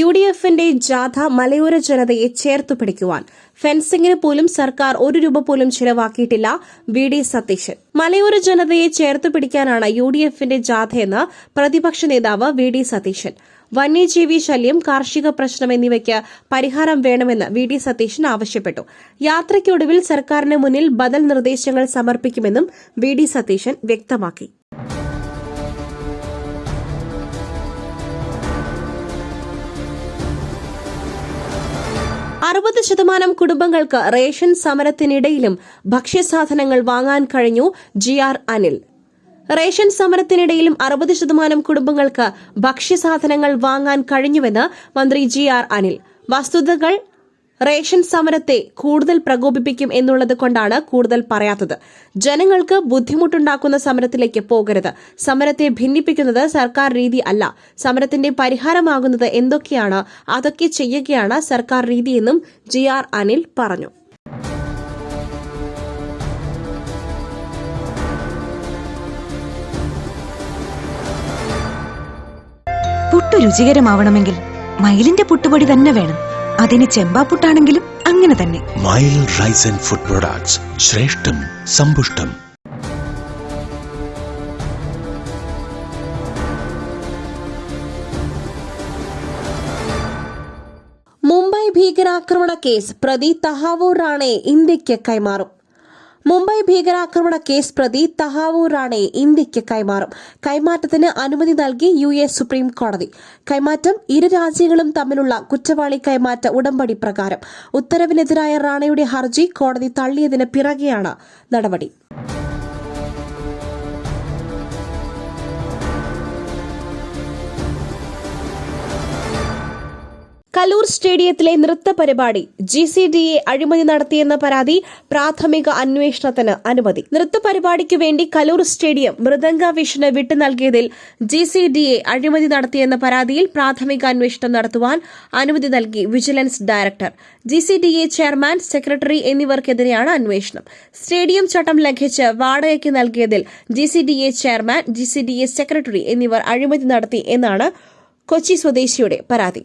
U D എഫിന്റെ ജാഥ മലയോര ജനതയെ ചേർത്തു പിടിക്കുവാൻ. ഫെൻസിംഗിന് പോലും സർക്കാർ ഒരു രൂപ പോലും ചിലവാക്കിയിട്ടില്ല. V D Satheesan. മലയോര ജനതയെ ചേർത്തു പിടിക്കാനാണ് യു ഡി എഫിന്റെ ജാഥയെന്ന് പ്രതിപക്ഷ നേതാവ് വി ഡി സതീശൻ. വന്യജീവി ശല്യം കാർഷിക പ്രശ്നം എന്നിവയ്ക്ക് പരിഹാരം വേണമെന്ന് വി ഡി സതീശൻ ആവശ്യപ്പെട്ടു. യാത്രയ്ക്കൊടുവിൽ സർക്കാരിന് മുന്നിൽ ബദൽ നിർദ്ദേശങ്ങൾ സമർപ്പിക്കുമെന്നും വി ഡി സതീശൻ വ്യക്തമാക്കി. അറുപത് ശതമാനം കുടുംബങ്ങൾക്ക് റേഷൻ സമരത്തിനിടയിലും ഭക്ഷ്യസാധനങ്ങൾ വാങ്ങാൻ കഴിഞ്ഞു ജി ആർ അനിൽ. റേഷൻ സമരത്തിനിടയിലും അറുപത് ശതമാനം കുടുംബങ്ങൾക്ക് ഭക്ഷ്യസാധനങ്ങൾ വാങ്ങാൻ കഴിഞ്ഞുവെന്ന് മന്ത്രി ജി ആർ അനിൽ. വസ്തുതകൾ റേഷൻ സമരത്തെ കൂടുതൽ പ്രകോപിപ്പിക്കും എന്നുള്ളത് കൊണ്ടാണ് കൂടുതൽ പറയാത്തത്. ജനങ്ങൾക്ക് ബുദ്ധിമുട്ടുണ്ടാക്കുന്ന സമരത്തിലേക്ക് പോകരുത്. സമരത്തെ ഭിന്നിപ്പിക്കുന്നത് സർക്കാർ രീതി അല്ല. സമരത്തിന്റെ പരിഹാരമാകുന്നത് എന്തൊക്കെയാണ്? അതൊക്കെ ചെയ്യുകയാണ് സർക്കാർ രീതിയെന്നും ജി ആർ അനിൽ പറഞ്ഞു. പുട്ടു രുചികരമാവണമെങ്കിൽ മയിലിന്റെ പുട്ടുപൊടി തന്നെ വേണം. അതിന് ചെമ്പാപ്പുട്ടാണെങ്കിലും അങ്ങനെ തന്നെ. Mayil rice and food products ശ്രേഷ്ഠം സമ്പുഷ്ടം. മുംബൈ ഭീകരാക്രമണ കേസ് പ്രതി തഹാവൂർ റാണെ ഇന്ത്യയ്ക്ക് കൈമാറും. മുംബൈ ഭീകരാക്രമണ കേസ് പ്രതി തഹാവൂർ റാണയെ ഇന്ത്യയ്ക്ക് കൈമാറും. കൈമാറ്റത്തിന് അനുമതി നൽകി യു എസ് സുപ്രീം കോടതി. കൈമാറ്റം ഇരു രാജ്യങ്ങളും തമ്മിലുള്ള കുറ്റവാളി കൈമാറ്റ ഉടമ്പടി പ്രകാരം. ഉത്തരവിനെതിരായ റാണയുടെ ഹർജി കോടതി തള്ളിയതിന് പിറകെയാണ് നടപടി. കലൂർ സ്റ്റേഡിയത്തിലെ നൃത്ത പരിപാടി ജി സി ഡി എ അഴിമതി നടത്തിയെന്ന പരാതി പ്രാഥമിക അന്വേഷണത്തിന് അനുമതി. നൃത്ത പരിപാടിക്ക് വേണ്ടി കലൂർ സ്റ്റേഡിയം മൃദംഗ വിഷന് വിട്ടു നൽകിയതിൽ ജി സി ഡി എ അഴിമതി നടത്തിയെന്ന പരാതിയിൽ പ്രാഥമിക അന്വേഷണം നടത്തുവാൻ അനുമതി നൽകി vigilance director. G C D A chairman secretary എന്നിവർക്കെതിരെയാണ് അന്വേഷണം. സ്റ്റേഡിയം ചട്ടം ലംഘിച്ച് വാടകയ്ക്ക് നൽകിയതിൽ G C D A chairman G C D A secretary എന്നിവർ അഴിമതി നടത്തി എന്നാണ് കൊച്ചി സ്വദേശിയുടെ പരാതി.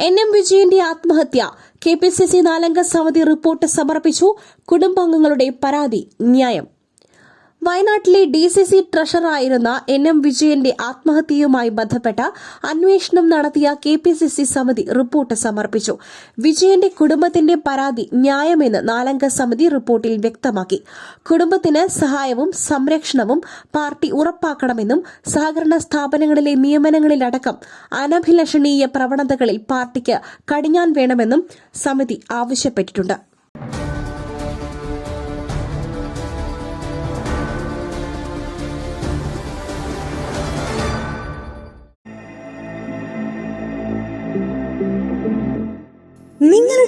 N M വിജയന്റെ ആത്മഹത്യ. കെ പി സി സി നാലംഗ സമിതി റിപ്പോർട്ട് സമർപ്പിച്ചു. കുടുംബാംഗങ്ങളുടെ പരാതി ന്യായം. വയനാട്ടിലെ ഡി സി സി ട്രഷറായിരുന്ന എൻ എം വിജയന്റെ ആത്മഹത്യയുമായി ബന്ധപ്പെട്ട അന്വേഷണം നടത്തിയ കെ പി സി സി സമിതി റിപ്പോർട്ട് സമർപ്പിച്ചു. വിജയന്റെ കുടുംബത്തിന്റെ പരാതി ന്യായമെന്ന് നാലംഗ സമിതി റിപ്പോർട്ടിൽ വ്യക്തമാക്കി. കുടുംബത്തിന് സഹായവും സംരക്ഷണവും പാർട്ടി ഉറപ്പാക്കണമെന്നും സഹകരണ സ്ഥാപനങ്ങളിലെ നിയമനങ്ങളിലടക്കം അനഭിലഷണീയ പ്രവണതകളിൽ പാർട്ടിക്ക് കടിഞ്ഞാൻ വേണമെന്നും സമിതി ആവശ്യപ്പെട്ടിട്ടുണ്ട്.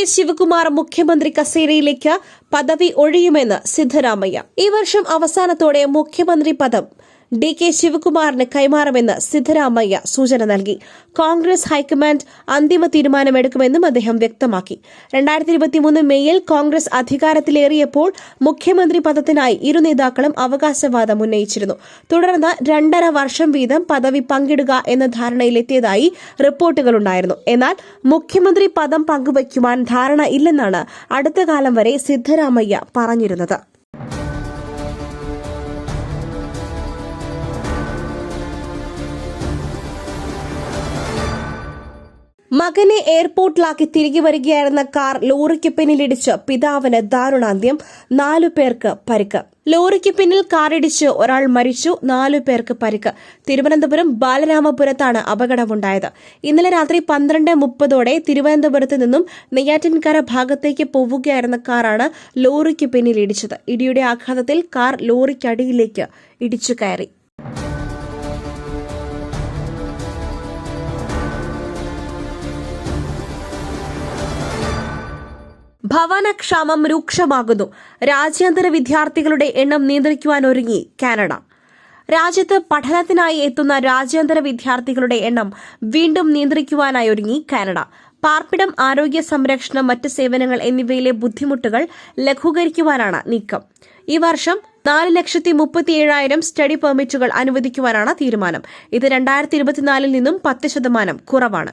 K Sivakumar മുഖ്യമന്ത്രി കസേരയിലേക്ക് പദവി ഒഴിയുമെന്ന് സിദ്ധരാമയ്യ. ഈ വർഷം അവസാനത്തോടെ മുഖ്യമന്ത്രി പദം ഡി കെ ശിവകുമാറിന് കൈമാറുമെന്ന് സിദ്ധരാമയ്യ സൂചന നൽകി. കോൺഗ്രസ് ഹൈക്കമാൻഡ് അന്തിമ തീരുമാനമെടുക്കുമെന്നും അദ്ദേഹം വ്യക്തമാക്കി. രണ്ടായിരത്തി ഇരുപത്തിമൂന്ന് മെയ്യിൽ കോൺഗ്രസ് അധികാരത്തിലേറിയപ്പോൾ മുഖ്യമന്ത്രി പദത്തിനായി ഇരു നേതാക്കളും അവകാശവാദം ഉന്നയിച്ചിരുന്നു. തുടർന്ന് രണ്ടര വർഷം വീതം പദവി പങ്കിടുക എന്ന ധാരണയിലെത്തിയതായി റിപ്പോർട്ടുകളുണ്ടായിരുന്നു. എന്നാൽ മുഖ്യമന്ത്രി പദം പങ്കുവയ്ക്കുവാൻ ധാരണ ഇല്ലെന്നാണ് അടുത്ത കാലം വരെ സിദ്ധരാമയ്യ പറഞ്ഞിരുന്നത്. മകനെ എയർപോർട്ടിലാക്കി തിരികെ വരികയായിരുന്ന കാർ ലോറിക്ക് പിന്നിലിടിച്ച് പിതാവിന് ദാരുണാന്ത്യം നാലു പേർക്ക് പരിക്ക്. ലോറിക്ക് പിന്നിൽ കാറിടിച്ച് ഒരാൾ മരിച്ചു നാലു പേർക്ക് പരിക്ക്. തിരുവനന്തപുരം ബാലരാമപുരത്താണ് അപകടമുണ്ടായത്. ഇന്നലെ രാത്രി പന്ത്രണ്ട് മുപ്പതോടെ തിരുവനന്തപുരത്ത് നിന്നും നെയ്യാറ്റിൻകര ഭാഗത്തേക്ക് പോവുകയായിരുന്ന കാറാണ് ലോറിക്ക് പിന്നിൽ ഇടിച്ചത് ഇടിയുടെ ആഘാതത്തിൽ കാർ ലോറിക്കടിയിലേക്ക് ഇടിച്ചു കയറി. ഭവനക്ഷാമം രൂക്ഷമാകുന്നു. രാജ്യാന്തര വിദ്യാർത്ഥികളുടെ എണ്ണം നിയന്ത്രിക്കുവാൻ ഒരുങ്ങി കാനഡ. രാജ്യത്ത് പഠനത്തിനായി എത്തുന്ന രാജ്യാന്തര വിദ്യാർത്ഥികളുടെ എണ്ണം വീണ്ടും നിയന്ത്രിക്കുവാനായി ഒരുങ്ങി കാനഡ. പാർപ്പിടം ആരോഗ്യ സംരക്ഷണം മറ്റ് സേവനങ്ങൾ എന്നിവയിലെ ബുദ്ധിമുട്ടുകൾ ലഘൂകരിക്കുവാനാണ് നീക്കം. ഈ വർഷം നാല് ലക്ഷത്തി മുപ്പത്തിയേഴായിരം സ്റ്റഡി പെർമിറ്റുകൾ അനുവദിക്കുവാനാണ് തീരുമാനം. ഇത് രണ്ടായിരത്തി ഇരുപത്തിനാലിൽ നിന്നും പത്ത് ശതമാനം കുറവാണ്.